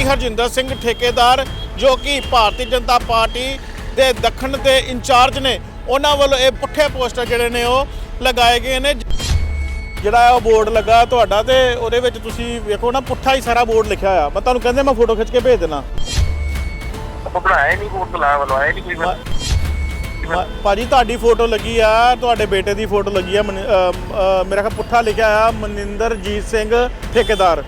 ਕਿ ਹਰਜਿੰਦਰ ਸਿੰਘ ਠੇਕੇਦਾਰ ਜੋ ਕਿ ਭਾਰਤੀ ਜਨਤਾ ਪਾਰਟੀ ਦੇ ਦੱਖਣ ਦੇ ਇੰਚਾਰਜ ਨੇ ਉਹਨਾਂ ਵੱਲੋਂ ਇਹ ਪੁੱਠੇ ਪੋਸਟਰ ਜਿਹੜੇ ਨੇ ਉਹ ਲਗਾਏ ਗਏ ਨੇ। ਜਿਹੜਾ ਉਹ ਬੋਰਡ ਲੱਗਾ ਤੁਹਾਡਾ ਤੇ ਉਹਦੇ ਵਿੱਚ ਤੁਸੀਂ ਵੇਖੋ ਨਾ ਪੁੱਠਾ ਹੀ ਸਾਰਾ ਬੋਰਡ ਲਿਖਿਆ ਹੋਇਆ। ਮੈਂ ਤੁਹਾਨੂੰ ਕਹਿੰਦੇ ਮੈਂ ਫੋਟੋ ਖਿੱਚ ਕੇ ਭੇਜ ਦੇਣਾ ਬਣਾਇਆ ਨਹੀਂ ਕੋਰਸ ਲਾਇਆ ਬਲਵਾਇਆ ਨਹੀਂ ਕੋਈ ਮਾ- ਮਾ- ਭਾਜੀ ਤੁਹਾਡੀ ਫੋਟੋ ਲੱਗੀ ਆ ਤੁਹਾਡੇ ਬੇਟੇ ਦੀ ਫੋਟੋ ਲੱਗੀ ਆ। ਮੇਰਾ ਖਿਆਲ ਪੁੱਠਾ ਲਿਖਿਆ ਆ ਮਨਿੰਦਰਜੀਤ ਸਿੰਘ ਠੇਕੇਦਾਰ।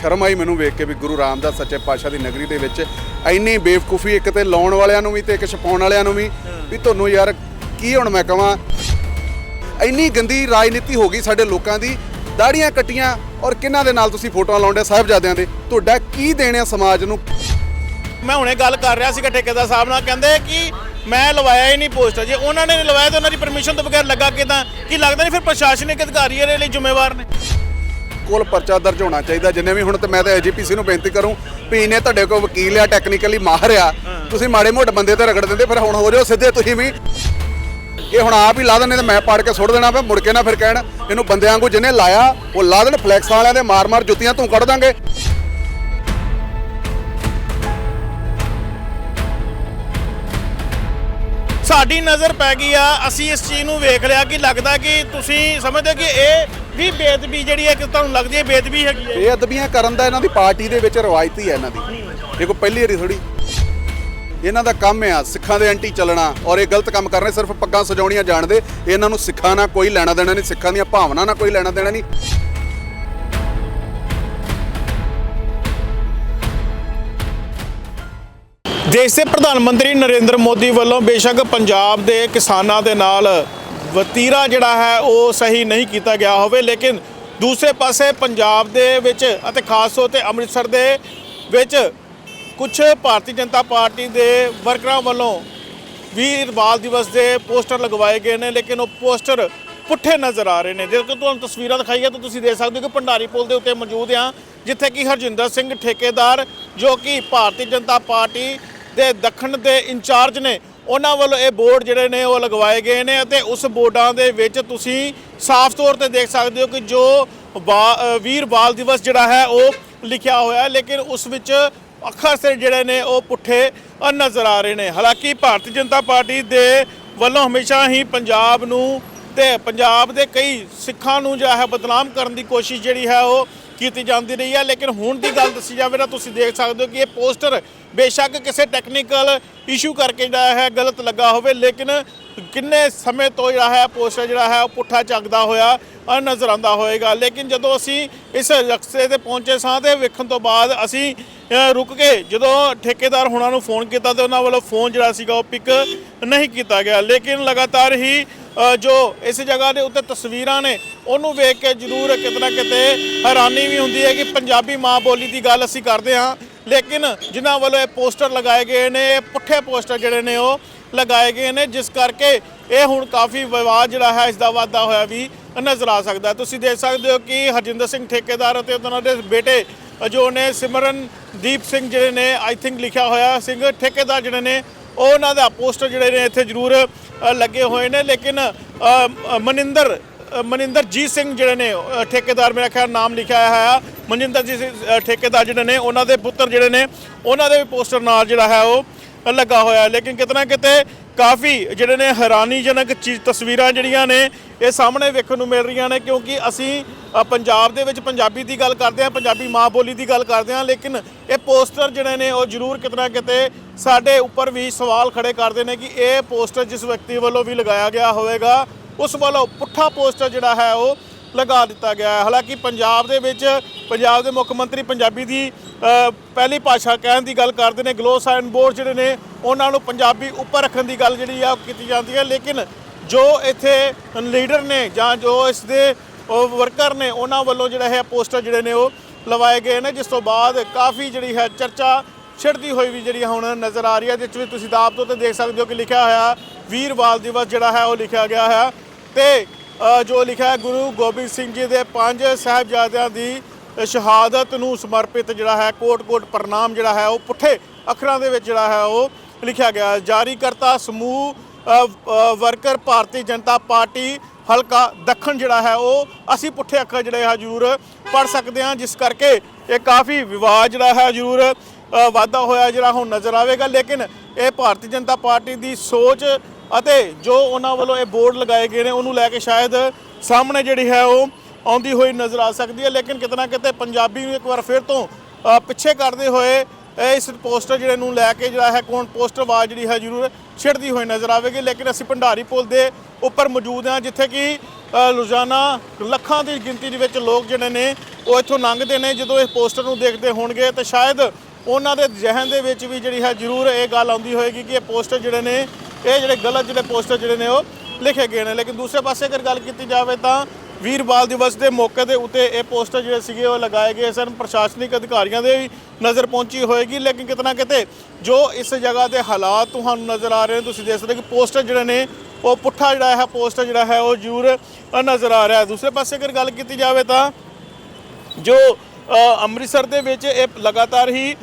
ਸ਼ਰਮ ਆਈ ਮੈਨੂੰ ਵੇਖ ਕੇ ਵੀ ਗੁਰੂ ਰਾਮਦਾਸ ਸੱਚੇ ਪਾਤਸ਼ਾਹ ਦੀ ਨਗਰੀ ਦੇ ਵਿੱਚ ਇੰਨੀ ਬੇਵਕੂਫੀ ਇੱਕ ਤੇ ਲਾਉਣ ਵਾਲਿਆਂ ਨੂੰ ਵੀ ਤੇ ਇੱਕ ਛਪਾਉਣ ਵਾਲਿਆਂ ਨੂੰ ਵੀ ਵੀ ਤੁਹਾਨੂੰ ਯਾਰ ਕੀ ਹੁਣ ਮੈਂ ਕਹਾਂ? ਇੰਨੀ ਗੰਦੀ ਰਾਜਨੀਤੀ ਹੋ ਗਈ ਸਾਡੇ ਲੋਕਾਂ ਦੀ, ਦਾੜੀਆਂ ਕੱਟੀਆਂ ਔਰ ਕਿਹਨਾਂ ਦੇ ਨਾਲ ਤੁਸੀਂ ਫੋਟੋਆਂ ਲਾਉਂਦੇ ਸਾਹਿਬਜ਼ਾਦਿਆਂ ਦੇ? ਤੁਹਾਡਾ ਕੀ ਦੇਣਿਆ ਸਮਾਜ ਨੂੰ? ਮੈਂ ਹੁਣੇ ਗੱਲ ਕਰ ਰਿਹਾ ਸੀਗਾ ਠੇਕੇਦਾਰ ਸਾਹਿਬ ਨਾਲ, ਕਹਿੰਦੇ ਕਿ ਮੈਂ ਲਵਾਇਆ ਹੀ ਨਹੀਂ ਪੋਸਟਰ ਜੇ। ਉਹਨਾਂ ਨੇ ਲਵਾਇਆ ਤਾਂ ਉਹਨਾਂ ਦੀ ਪਰਮਿਸ਼ਨ ਤੋਂ ਬਗੈਰ ਲੱਗਾ ਕਿਦਾਂ? ਕੀ ਲੱਗਦਾ ਨਹੀਂ ਫਿਰ ਪ੍ਰਸ਼ਾਸਨਿਕ ਅਧਿਕਾਰੀਆਂ ਦੇ ਲਈ ਜ਼ਿੰਮੇਵਾਰ ਨੇ? ਕੋਲ ਪਰਚਾ ਦਰਜ ਹੋਣਾ ਚਾਹੀਦਾ। ਜਿੰਨੇ ਵੀ ਹੁਣ ਤੇ ਮੈਂ ਤਾਂ ਐਜੀਪੀਸੀ ਨੂੰ ਬੇਨਤੀ ਕਰੂੰ ਵੀ ਇਹਨੇ ਤੁਹਾਡੇ ਕੋਲ ਵਕੀਲ ਆ ਟੈਕਨੀਕਲੀ ਮਾਹਰ ਆ। ਤੁਸੀਂ ਮਾੜੇ ਮੋਟੇ ਬੰਦੇ ਤੇ ਰਗੜ ਦਿੰਦੇ, ਫਿਰ ਹੁਣ ਹੋ ਜਾਓ ਸਿੱਧੇ ਤੁਸੀਂ ਵੀ। ਇਹ ਹੁਣ ਆਪ ਹੀ ਲਾ ਦਿੰਦੇ ਤੇ ਮੈਂ ਪਾੜ ਕੇ ਸੁੱਟ ਦੇਣਾ ਫਿਰ ਮੁੜ ਕੇ ਨਾ ਫਿਰ ਕਹਿਣ, ਇਹਨੂੰ ਬੰਦਿਆਂ ਵਾਂਗੂ ਜਿਹਨੇ ਲਾਇਆ, ਉਹ ਲਾ ਦੇਣ ਫਲੈਕਸ ਵਾਲਿਆਂ ਦੇ ਮਾਰ-ਮਾਰ ਜੁੱਤੀਆਂ ਤੂੰ ਕੱਢ ਦਾਂਗੇ। ਸਾਡੀ ਨਜ਼ਰ ਪੈ ਗਈ ਆ, ਅਸੀਂ ਇਸ ਚੀਜ਼ ਨੂੰ ਵੇਖ ਲਿਆ ਕਿ ਲੱਗਦਾ ਕਿ ਤੁਸੀਂ ਸਮਝਦੇ ਕਿ ਇਹ ਵੀ ਬੇਦਬੀ ਜਿਹੜੀ ਹੈ ਕਿ ਤੁਹਾਨੂੰ ਲੱਗਦੀ ਹੈ ਬੇਦਬੀ ਹੈਗੀ ਹੈ? ਇਹ ਅਦਬੀਆਂ ਕਰਨ ਦਾ ਇਹਨਾਂ ਦੀ ਪਾਰਟੀ ਦੇ ਵਿੱਚ ਰਵਾਇਤੀ ਹੈ ਇਹਨਾਂ ਦੀ। ਇਹ ਕੋਈ ਪਹਿਲੀ ਵਾਰੀ ਥੋੜੀ ਇਹਨਾਂ ਦਾ ਕੰਮ ਆ ਸਿੱਖਾਂ ਦੇ ਐਂਟੀ ਚੱਲਣਾ ਔਰ ਇਹ ਗਲਤ ਕੰਮ ਕਰ ਰਹੇ ਸਿਰਫ ਪੱਗਾਂ ਸਜਾਉਣੀਆਂ ਜਾਣਦੇ। ਇਹਨਾਂ ਨੂੰ ਸਿੱਖਾਂ ਨਾਲ ਕੋਈ ਲੈਣਾ ਦੇਣਾ ਨਹੀਂ ਸਿੱਖਾਂ ਦੀਆਂ ਭਾਵਨਾ ਨਾਲ ਕੋਈ ਲੈਣਾ ਦੇਣਾ ਨਹੀਂ। ਦੇਸ਼ ਦੇ ਪ੍ਰਧਾਨ ਮੰਤਰੀ ਨਰਿੰਦਰ ਮੋਦੀ ਵੱਲੋਂ ਬੇਸ਼ੱਕ ਪੰਜਾਬ ਦੇ ਕਿਸਾਨਾਂ ਦੇ ਨਾਲ ਵਤੀਰਾ ਜਿਹੜਾ ਹੈ, ਉਹ ਸਹੀ ਨਹੀਂ ਕੀਤਾ ਗਿਆ ਹੋਵੇ, ਲੇਕਿਨ ਦੂਸਰੇ ਪਾਸੇ ਪੰਜਾਬ ਦੇ ਵਿੱਚ ਅਤੇ ਖਾਸ ਤੌਰ ਤੇ ਅੰਮ੍ਰਿਤਸਰ ਦੇ ਵਿੱਚ ਕੁਝ ਭਾਰਤੀ ਜਨਤਾ ਪਾਰਟੀ ਦੇ ਵਰਕਰਾਂ ਵੱਲੋਂ ਵੀ ਬਾਲ ਦਿਵਸ ਦੇ ਪੋਸਟਰ ਲਗਵਾਏ ਗਏ ਨੇ, ਲੇਕਿਨ ਉਹ ਪੋਸਟਰ ਪੁੱਠੇ ਨਜ਼ਰ ਆ ਰਹੇ ਨੇ। ਜੇਕਰ ਤੁਹਾਨੂੰ ਤਸਵੀਰਾਂ ਦਿਖਾਈਆਂ ਤਾਂ ਤੁਸੀਂ ਦੇਖ ਸਕਦੇ ਹੋ ਕਿ ਭੰਡਾਰੀ ਪੁਲ ਦੇ ਉੱਤੇ ਮੌਜੂਦ ਆ ਜਿੱਥੇ ਕਿ ਹਰਜਿੰਦਰ ਸਿੰਘ ਠੇਕੇਦਾਰ, ਜੋ ਕਿ ਭਾਰਤੀ ਜਨਤਾ ਪਾਰਟੀ ਦੇ ਦੱਖਣ ਦੇ ਇੰਚਾਰਜ ਨੇ ਉਹਨਾਂ ਵੱਲੋਂ ਇਹ ਬੋਰਡ ਜਿਹੜੇ ਨੇ ਉਹ ਲਗਵਾਏ ਗਏ ਨੇ ਅਤੇ ਉਸ ਬੋਰਡਾਂ ਦੇ ਵਿੱਚ ਤੁਸੀਂ ਸਾਫ਼ ਤੌਰ ਤੇ ਦੇਖ ਸਕਦੇ ਹੋ ਕਿ ਜੋ ਬਾ- ਵੀਰ ਬਾਲ ਦਿਵਸ ਜਿਹੜਾ ਹੈ ਉਹ ਲਿਖਿਆ ਹੋਇਆ ਹੈ, ਲੇਕਿਨ ਉਸ ਵਿੱਚ ਅੱਖਰ ਸਿਰ ਜਿਹੜੇ ਨੇ ਉਹ ਪੁੱਠੇ ਨਜ਼ਰ ਆ ਰਹੇ ਨੇ। ਹਾਲਾਂਕਿ ਭਾਰਤੀ ਜਨਤਾ ਪਾਰਟੀ ਦੇ ਵੱਲੋਂ ਹਮੇਸ਼ਾ ਹੀ ਪੰਜਾਬ ਨੂੰ ਤੇ ਪੰਜਾਬ ਦੇ ਕਈ ਸਿੱਖਾਂ ਨੂੰ ਜਿਹੜਾ ਹੈ ਬਦਨਾਮ ਕਰਨ ਦੀ ਕੋਸ਼ਿਸ਼ ਜਿਹੜੀ ਹੈ ਉਹ ਕੀਤੀ ਜਾਂਦੀ ਰਹੀ ਹੈ, ਲੇਕਿਨ ਹੁਣ ਦੀ ਗੱਲ ਦੱਸੀ ਜਾਵੇ ਤਾਂ ਤੁਸੀਂ ਦੇਖ ਸਕਦੇ ਹੋ ਕਿ ਇਹ ਪੋਸਟਰ ਬੇਸ਼ੱਕ ਕਿਸੇ ਟੈਕਨੀਕਲ ਇਸ਼ੂ ਕਰਕੇ ਜਿਹੜਾ ਹੈ ਗਲਤ ਲੱਗਾ ਹੋਵੇ, ਲੇਕਿਨ ਕਿੰਨੇ ਸਮੇਂ ਤੋਂ ਜਿਹੜਾ ਹੈ ਪੋਸਟਰ ਜਿਹੜਾ ਹੈ ਉਹ ਪੁੱਠਾ ਚੱਕਦਾ ਹੋਇਆ, ਨਜ਼ਰ ਆਉਂਦਾ ਹੋਏਗਾ ਲੇਕਿਨ ਜਦੋਂ ਅਸੀਂ ਇਸ ਰਕਸੇ ਤੇ ਪਹੁੰਚੇ ਸਾਂ ਤੇ ਵੇਖਣ ਤੋਂ ਬਾਅਦ ਅਸੀਂ ਰੁਕ ਕੇ ਜਦੋਂ ਠੇਕੇਦਾਰ ਹੁਣਾਂ ਨੂੰ ਫੋਨ ਕੀਤਾ ਤੇ ਉਹਨਾਂ ਵੱਲੋਂ ਫੋਨ ਜਿਹੜਾ ਸੀਗਾ ਉਹ ਪਿਕ ਨਹੀਂ ਕੀਤਾ ਗਿਆ। ਲੇਕਿਨ ਲਗਾਤਾਰ ਹੀ ਜੋ ਇਸ ਜਗ੍ਹਾ ਦੇ ਉੱਤੇ ਤਸਵੀਰਾਂ ਨੇ, ਉਹਨੂੰ ਵੇਖ ਕੇ ਜ਼ਰੂਰ ਕਿਤੇ ਨਾ ਕਿਤੇ ਹੈਰਾਨੀ ਵੀ ਹੁੰਦੀ ਹੈ ਕਿ ਪੰਜਾਬੀ ਮਾਂ ਬੋਲੀ ਦੀ ਗੱਲ ਅਸੀਂ ਕਰਦੇ ਹਾਂ। ਲੇਕਿਨ ਜਿਨ੍ਹਾਂ ਵੱਲੋਂ ਇਹ ਪੋਸਟਰ ਲਗਾਏ ਗਏ ਨੇ, ਇਹ ਪੁੱਠੇ ਪੋਸਟਰ ਜਿਹੜੇ ਨੇ ਉਹ ਲਗਾਏ ਗਏ ਨੇ, ਜਿਸ ਕਰਕੇ ਇਹ ਹੁਣ ਕਾਫੀ ਵਿਵਾਦ ਜਿਹੜਾ ਹੈ, ਇਸ ਦਾ ਵਾਧਾ ਹੋਇਆ ਵੀ ਨਜ਼ਰ ਆ ਸਕਦਾ। ਤੁਸੀਂ ਦੇਖ ਸਕਦੇ ਹੋ ਕਿ ਹਰਜਿੰਦਰ ਸਿੰਘ ਠੇਕੇਦਾਰ ਅਤੇ ਉਹਨਾਂ ਦੇ ਬੇਟੇ ਜੋ ਨੇ ਸਿਮਰਨਦੀਪ ਸਿੰਘ ਜਿਹੜੇ ਨੇ ਆਈ ਥਿੰਕ ਲਿਖਿਆ ਹੋਇਆ ਸਿੰਘ ਠੇਕੇਦਾਰ ਜਿਹੜੇ ਨੇ, ਉਹ ਉਹਨਾਂ ਦਾ ਪੋਸਟਰ ਜਿਹੜੇ ਨੇ ਇੱਥੇ ਜ਼ਰੂਰ ਲੱਗੇ ਹੋਏ ਨੇ। ਲੇਕਿਨ ਮਨਿੰਦਰ ਮਨਿੰਦਰਜੀਤ ਸਿੰਘ ਜਿਹੜੇ ਨੇ ਠੇਕੇਦਾਰ ਮੇਰਾ ਖਿਆਲ ਨਾਮ ਲਿਖਿਆ ਹੋਇਆ ਹੈ ਮਨਿੰਦਰਜੀਤ ਸਿੰਘ, ਠੇਕੇਦਾਰ ਜਿਹੜੇ ਨੇ ਉਹਨਾਂ ਦੇ ਪੁੱਤਰ ਜਿਹੜੇ ਨੇ ਉਹਨਾਂ ਦੇ ਵੀ ਪੋਸਟਰ ਨਾਲ ਜਿਹੜਾ ਹੈ ਉਹ ਲੱਗਾ ਹੋਇਆ ਹੈ। ਲੇਕਿਨ ਕਿਤਨਾ ਕਿਤੇ ਕਾਫੀ ਜਿਹੜੇ ਨੇ ਹੈਰਾਨੀਜਨਕ ਚੀਜ਼ ਤਸਵੀਰਾਂ ਜਿਹੜੀਆਂ ਨੇ ਇਹ ਸਾਹਮਣੇ ਵੇਖਣ ਨੂੰ ਮਿਲ ਰਹੀਆਂ ਨੇ ਕਿਉਂਕਿ ਅਸੀਂ ਪੰਜਾਬ ਦੇ ਵਿੱਚ ਪੰਜਾਬੀ ਦੀ ਗੱਲ ਕਰਦੇ ਹਾਂ ਪੰਜਾਬੀ ਮਾਂ ਬੋਲੀ ਦੀ ਗੱਲ ਕਰਦੇ ਹਾਂ ਲੇਕਿਨ ਇਹ ਪੋਸਟਰ ਜਿਹੜੇ ਨੇ ਉਹ ਜ਼ਰੂਰ ਕਿਤਨਾ ਕਿਤੇ ਸਾਡੇ ਉੱਪਰ ਵੀ ਸਵਾਲ ਖੜੇ ਕਰਦੇ ਨੇ ਕਿ ਇਹ ਪੋਸਟਰ ਜਿਸ ਵਿਅਕਤੀ ਵੱਲੋਂ ਵੀ ਲਗਾਇਆ ਗਿਆ ਹੋਵੇਗਾ ਉਸ ਵੱਲੋਂ ਪੁੱਠਾ ਪੋਸਟਰ ਜਿਹੜਾ ਹੈ ਉਹ ਲਗਾ ਦਿੱਤਾ ਗਿਆ ਹੈ। ਹਾਲਾਂਕਿ ਪੰਜਾਬ ਦੇ ਵਿੱਚ, ਪੰਜਾਬ ਦੇ ਮੁੱਖ ਮੰਤਰੀ ਪੰਜਾਬੀ ਦੀ ਪਹਿਲੀ ਭਾਸ਼ਾ ਕਹਿਣ ਦੀ ਗੱਲ ਕਰਦੇ ਨੇ। ਗਲੋ ਸਾਈਨ ਬੋਰਡ ਜਿਹੜੇ ਨੇ, ਉਹਨਾਂ ਨੂੰ ਪੰਜਾਬੀ ਉੱਪਰ ਰੱਖਣ ਦੀ ਗੱਲ ਜਿਹੜੀ ਆ ਉਹ ਕੀਤੀ ਜਾਂਦੀ ਹੈ। ਲੇਕਿਨ ਜੋ ਇੱਥੇ ਲੀਡਰ ਨੇ ਜਾਂ ਜੋ ਇਸ ਦੇ ਵਰਕਰ ਨੇ, ਉਹਨਾਂ ਵੱਲੋਂ ਜਿਹੜਾ ਹੈ ਪੋਸਟਰ ਜਿਹੜੇ ਨੇ ਉਹ ਲਵਾਏ ਗਏ ਨੇ। ਜਿਸ ਤੋਂ ਬਾਅਦ ਕਾਫੀ ਜਿਹੜੀ ਹੈ ਚਰਚਾ ਛਿੜਦੀ ਹੋਈ ਵੀ ਜਿਹੜੀ ਹੁਣ ਨਜ਼ਰ ਆ ਰਹੀ ਹੈ। ਜਿਸ ਵਿੱਚ ਤੁਸੀਂ ਦਾਬ ਤੋਂ ਤੇ ਦੇਖ ਸਕਦੇ ਹੋ ਕਿ ਲਿਖਿਆ ਹੋਇਆ ਵੀਰ ਬਾਲ ਦਿਵਸ ਜਿਹੜਾ ਹੈ ਉਹ ਲਿਖਿਆ ਗਿਆ ਹੈ। ਤੇ ਜੋ ਲਿਖਿਆ ਗੁਰੂ ਗੋਬਿੰਦ ਸਿੰਘ ਜੀ ਦੇ ਪੰਜ ਸਾਹਿਬਜ਼ਾਦਿਆਂ ਦੀ ਸ਼ਹਾਦਤ ਨੂੰ ਸਮਰਪਿਤ ਜਿਹੜਾ ਹੈ, ਕੋਟ-ਕੋਟ ਪ੍ਰਣਾਮ ਜਿਹੜਾ ਹੈ, ਉਹ ਪੁੱਠੇ ਅੱਖਰਾਂ ਦੇ ਵਿੱਚ ਜਿਹੜਾ ਹੈ, ਉਹ ਲਿਖਿਆ ਗਿਆ ਜਾਰੀ ਕਰਤਾ ਸਮੂਹ ਵਰਕਰ ਭਾਰਤੀ ਜਨਤਾ ਪਾਰਟੀ, ਹਲਕਾ ਦੱਖਣ ਜਿਹੜਾ ਹੈ, ਉਹ ਅਸੀਂ ਪੁੱਠੇ ਅੱਖਰ ਜਿਹੜੇ ਆ ਜ਼ਰੂਰ ਪੜ ਸਕਦੇ ਹਾਂ, ਜਿਸ ਕਰਕੇ ਇਹ ਕਾਫੀ ਵਿਵਾਦ ਜਿਹੜਾ ਹੈ, ਜ਼ਰੂਰ ਵਾਧਾ ਹੋਇਆ, ਜਿਹੜਾ ਹੁਣ ਨਜ਼ਰ ਆਵੇਗਾ। ਲੇਕਿਨ ਇਹ ਭਾਰਤੀ ਜਨਤਾ ਪਾਰਟੀ ਦੀ ਸੋਚ ਅਤੇ ਜੋ ਉਹਨਾਂ ਵੱਲੋਂ ਇਹ ਬੋਰਡ ਲਗਾਏ ਗਏ ਨੇ, ਉਹਨੂੰ ਲੈ ਕੇ ਸ਼ਾਇਦ ਸਾਹਮਣੇ ਜਿਹੜੀ ਹੈ ਉਹ ਆਉਂਦੀ ਹੋਈ ਨਜ਼ਰ ਆ ਸਕਦੀ ਹੈ। ਲੇਕਿਨ ਕਿਤਨਾ ਕਿਤੇ ਪੰਜਾਬੀ ਨੂੰ ਇੱਕ ਵਾਰ ਫਿਰ ਤੋਂ ਪਿੱਛੇ ਕਰਦੇ ਹੋਏ ਇਸ ਪੋਸਟਰ ਜਿਹੜੇ ਨੂੰ ਲੈ ਕੇ ਜਿਹੜਾ ਹੈ ਕੋਣ, ਪੋਸਟਰ ਆਵਾਜ਼ ਜਿਹੜੀ ਹੈ ਜ਼ਰੂਰ ਛਿੜਦੀ ਹੋਈ ਨਜ਼ਰ ਆਵੇਗੀ। ਲੇਕਿਨ ਅਸੀਂ ਭੰਡਾਰੀ ਪੁਲ ਦੇ ਉੱਪਰ ਮੌਜੂਦ ਹਾਂ, ਜਿੱਥੇ ਕਿ ਰੋਜ਼ਾਨਾ ਲੱਖਾਂ ਦੀ ਗਿਣਤੀ ਦੇ ਵਿੱਚ ਲੋਕ ਜਿਹੜੇ ਨੇ, ਉਹ ਇੱਥੋਂ ਲੰਘਦੇ ਨੇ। ਜਦੋਂ ਇਹ ਪੋਸਟਰ ਨੂੰ ਦੇਖਦੇ ਹੋਣਗੇ ਤਾਂ ਸ਼ਾਇਦ ਉਹਨਾਂ ਦੇ ਜ਼ਿਹਨ ਦੇ ਵਿੱਚ ਵੀ ਜਿਹੜੀ ਹੈ ਜ਼ਰੂਰ ਇਹ ਗੱਲ ਆਉਂਦੀ ਹੋਏਗੀ ਕਿ ਇਹ ਪੋਸਟਰ ਜਿਹੜੇ ਨੇ ਇਹ ਜਿਹੜੇ ਗਲਤ ਜਿਹੜੇ ਪੋਸਟਰ ਜਿਹੜੇ ਨੇ ਉਹ ਲਿਖੇ ਗਏ ਨੇ। ਲੇਕਿਨ ਦੂਸਰੇ ਪਾਸੇ ਅਗਰ ਗੱਲ ਕੀਤੀ ਜਾਵੇ ਤਾਂ ਵੀਰ ਬਾਲ ਦਿਵਸ ਦੇ ਮੌਕੇ ਦੇ ਉੱਤੇ ਇਹ ਪੋਸਟਰ ਜਿਹੜੇ ਸੀਗੇ ਉਹ ਲਗਾਏ ਗਏ ਸਨ। ਪ੍ਰਸ਼ਾਸਨਿਕ ਅਧਿਕਾਰੀਆਂ ਦੇ ਵੀ ਨਜ਼ਰ ਪਹੁੰਚੀ ਹੋਏਗੀ। ਲੇਕਿਨ ਕਿਤਨਾ ਕਿਤੇ ਜੋ ਇਸ ਜਗ੍ਹਾ ਦੇ ਹਾਲਾਤ ਤੁਹਾਨੂੰ ਨਜ਼ਰ ਆ ਰਹੇ ਨੇ, ਤੁਸੀਂ ਦੇਖ ਸਕਦੇ ਹੋ ਕਿ ਪੋਸਟਰ ਜਿਹੜੇ ਨੇ, ਉਹ ਪੁੱਠਾ ਜਿਹੜਾ ਹੈ ਪੋਸਟਰ ਜਿਹੜਾ ਹੈ, ਉਹ ਜ਼ਰੂਰ ਨਜ਼ਰ ਆ ਰਿਹਾ। ਦੂਸਰੇ ਪਾਸੇ ਅਗਰ ਗੱਲ ਕੀਤੀ ਜਾਵੇ ਤਾਂ ਜੋ ਅੰਮ੍ਰਿਤਸਰ ਦੇ ਵਿੱਚ ਇਹ ਲਗਾਤਾਰ ਹੀ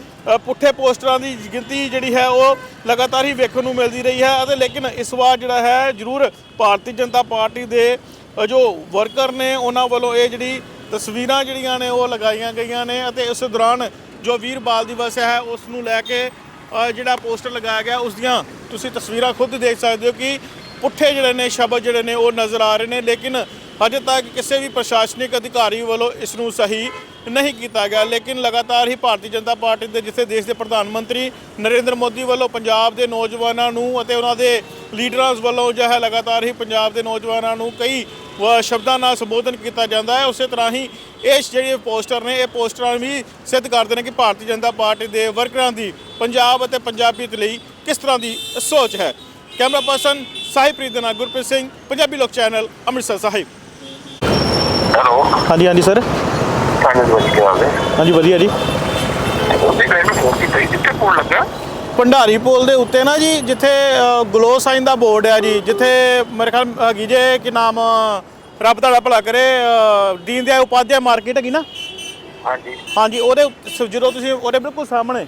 ਪੁੱਠੇ ਪੋਸਟਰਾਂ ਦੀ ਗਿਣਤੀ ਜਿਹੜੀ ਹੈ, ਉਹ ਲਗਾਤਾਰ ਹੀ ਵੇਖਣ ਨੂੰ ਮਿਲਦੀ ਰਹੀ ਹੈ ਅਤੇ ਲੇਕਿਨ ਇਸ ਵਾਰ ਜਿਹੜਾ ਹੈ, ਜ਼ਰੂਰ ਭਾਰਤੀ ਜਨਤਾ ਪਾਰਟੀ ਦੇ ਜੋ ਵਰਕਰ ਨੇ, ਉਹਨਾਂ ਵੱਲੋਂ ਇਹ ਜਿਹੜੀ ਤਸਵੀਰਾਂ ਜਿਹੜੀਆਂ ਨੇ, ਉਹ ਲਗਾਈਆਂ ਗਈਆਂ ਨੇ ਅਤੇ ਇਸ ਦੌਰਾਨ ਜੋ ਵੀਰ ਬਾਲ ਦਿਵਸ ਹੈ, ਉਸ ਨੂੰ ਲੈ ਕੇ ਜਿਹੜਾ ਪੋਸਟਰ ਲਗਾਇਆ ਗਿਆ, ਉਸ ਦੀਆਂ ਤੁਸੀਂ ਤਸਵੀਰਾਂ ਖੁਦ ਦੇਖ ਸਕਦੇ ਹੋ ਕਿ ਪੁੱਠੇ ਜਿਹੜੇ ਨੇ, ਸ਼ਬਦ ਜਿਹੜੇ ਨੇ, ਉਹ ਨਜ਼ਰ ਆ ਰਹੇ ਨੇ ਲੇਕਿਨ ਹਜੇ ਤੱਕ ਕਿਸੇ ਵੀ ਪ੍ਰਸ਼ਾਸਨਿਕ ਅਧਿਕਾਰੀ ਵੱਲੋਂ ਇਸ ਨੂੰ ਸਹੀ ਨਹੀਂ ਕੀਤਾ ਗਿਆ, ਲੇਕਿਨ ਲਗਾਤਾਰ ਹੀ ਭਾਰਤੀ ਜਨਤਾ ਪਾਰਟੀ ਦੇ ਜਿੱਥੇ ਦੇਸ਼ ਦੇ ਪ੍ਰਧਾਨ ਮੰਤਰੀ ਨਰਿੰਦਰ ਮੋਦੀ ਵੱਲੋਂ ਪੰਜਾਬ ਦੇ ਨੌਜਵਾਨਾਂ ਨੂੰ ਅਤੇ ਉਹਨਾਂ ਦੇ ਲੀਡਰਾਂ ਵੱਲੋਂ ਜੋ ਹੈ ਲਗਾਤਾਰ ਹੀ ਪੰਜਾਬ ਦੇ ਨੌਜਵਾਨਾਂ ਨੂੰ ਕਈ ਸ਼ਬਦਾਂ ਨਾਲ ਸੰਬੋਧਨ ਕੀਤਾ ਜਾਂਦਾ ਹੈ। ਉਸੇ ਤਰ੍ਹਾਂ ਹੀ ਇਹ ਜਿਹੜੇ ਪੋਸਟਰ ਨੇ, ਇਹ ਪੋਸਟਰਾਂ ਵੀ ਸਿੱਧ ਕਰਦੇ ਨੇ ਕਿ ਭਾਰਤੀ ਜਨਤਾ ਪਾਰਟੀ ਦੇ ਵਰਕਰਾਂ ਦੀ ਪੰਜਾਬ ਅਤੇ ਪੰਜਾਬੀਅਤ ਲਈ ਕਿਸ ਤਰ੍ਹਾਂ ਦੀ ਸੋਚ ਹੈ। ਕੈਮਰਾ ਪਰਸਨ ਸਾਹਿਬਪ੍ਰੀਤ ਦੇ ਨਾਲ ਗੁਰਪ੍ਰੀਤ ਸਿੰਘ, ਪੰਜਾਬੀ ਲੋਕ ਚੈਨਲ ਅੰਮ੍ਰਿਤਸਰ ਸਾਹਿਬ। ਹੈਲੋ। ਹਾਂਜੀ ਹਾਂਜੀ ਸਰ। ਹਾਂਜੀ ਜੀ ਕੀ ਹਾਲ ਹੈ ਹਾਂਜੀ ਵਧੀਆ ਜੀ। ਉਹਦੀ ਫੋਨ ਕੀਤੀ ਲੱਗਾ? ਭੰਡਾਰੀ ਪੁਲ ਦੇ ਉੱਤੇ ਨਾ ਜੀ ਜਿੱਥੇ ਗਲੋ ਸਾਈਨ ਦਾ ਬੋਰਡ ਹੈ ਜੀ ਜਿੱਥੇ ਮੇਰੇ ਖਿਆਲ ਹੈਗੀ ਜੇ ਕਿ ਨਾਮ ਅ, ਰੱਬ ਤੁਹਾਡਾ ਭਲਾ ਕਰੇ ਅ, ਦੀਨ ਦਿਆਲ ਉਪਾਧਿਆ ਮਾਰਕੀਟ ਹੈਗੀ ਨਾ? ਹਾਂਜੀ। ਹਾਂਜੀ ਉਹਦੇ ਉੱਤੇ- ਸ- ਜਦੋਂ ਤੁਸੀਂ ਉਹਦੇ ਬਿਲਕੁਲ ਸਾਹਮਣੇ